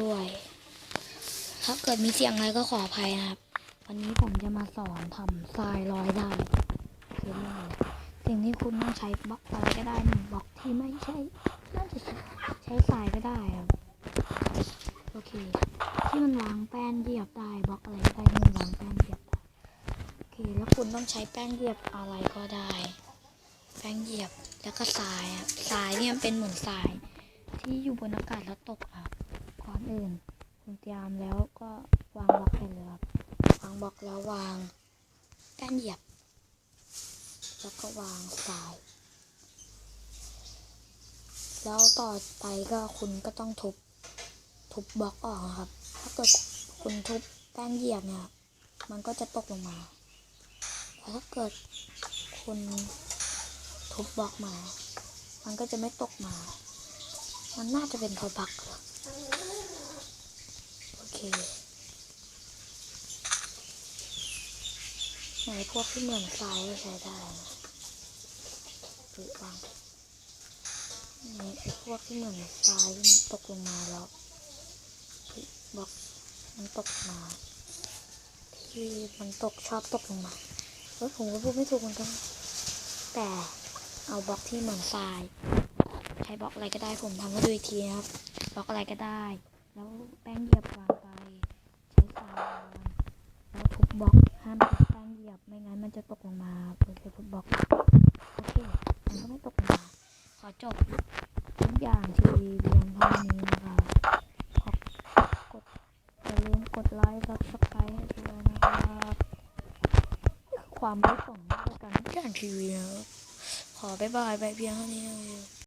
ด้วย ถ้าเกิดมีเสียงอะไรก็ขออภัยนะครับ วันนี้ผมจะมาสอนทำทรายลอยได้คือเรื่องอะไรสิ่งที่คุณต้องใช้บล็อกอะไรก็ได้หนึ่งบล็อกที่ไม่ใช่น่าจะใช้ทรายก็ได้ครับ โอเค ที่มันวางแป้นเหยียบได้บล็อกอะไรก็ได้ที่มันวางแป้นเหยียบได้โอเค แล้วคุณต้องใช้แป้นเหยียบอะไรก็ได้ แป้นเหยียบแล้วก็ทรายครับทรายเนี่ยมันเป็นเหมือนทรายที่อยู่บนอากาศแล้วตกครับ อื่นคุณเตรียมแล้วก็วางบล็อกไปเลยครับวางบล็อกแล้ววางแป้นเหยียบ แล้วก็วางทราย แล้วต่อไปก็คุณก็ต้องทุบ ทุบบล็อกออกครับ ถ้าเกิดคุณทุบแป้นเหยียบเนี่ย มันก็จะตกลงมาแต่ถ้าเกิดคุณทุบบล็อกมา มันก็จะไม่ตกมา มันน่าจะเป็นเพราะบักเหรอ ไหนพวกที่เหมือนทรายก็ใช้ได้นะหรืวางนี่ไอ้พวกที่เหมือนทรายที่มันตกลงมาแล้วบล็อกมันตกมา ที่มันตกชอบตกลงมาเฮ้ยผมก็พูดไม่ถูกเหมือนกันแต่เอาบล็อกที่เหมือนทรายใช้บล็อกอะไรก็ได้ผมทำให้ดูอีกทีนะครับบล็อกอะไรก็ได้ แล้วแป้งเหยียบวางไป ใช้ทรายวางแล้วทุ บล็อกห้ามทุบแป้งเหยียบไม่งั้นมันจะตกลงมาโอเคทุบบล็อกโอเคมันก็ไม่ตกลงมาขอจบทุกอย่างที่เรียนเท่านี้นะครับขอบกดอย่าลืมกดไลค์ซับสไครต์ให้ด้วยนะครับความไม่สมในการทุกอย่างทีวีนะครับขอบ๊ายบายไปเพียงเท่านี้นะครับ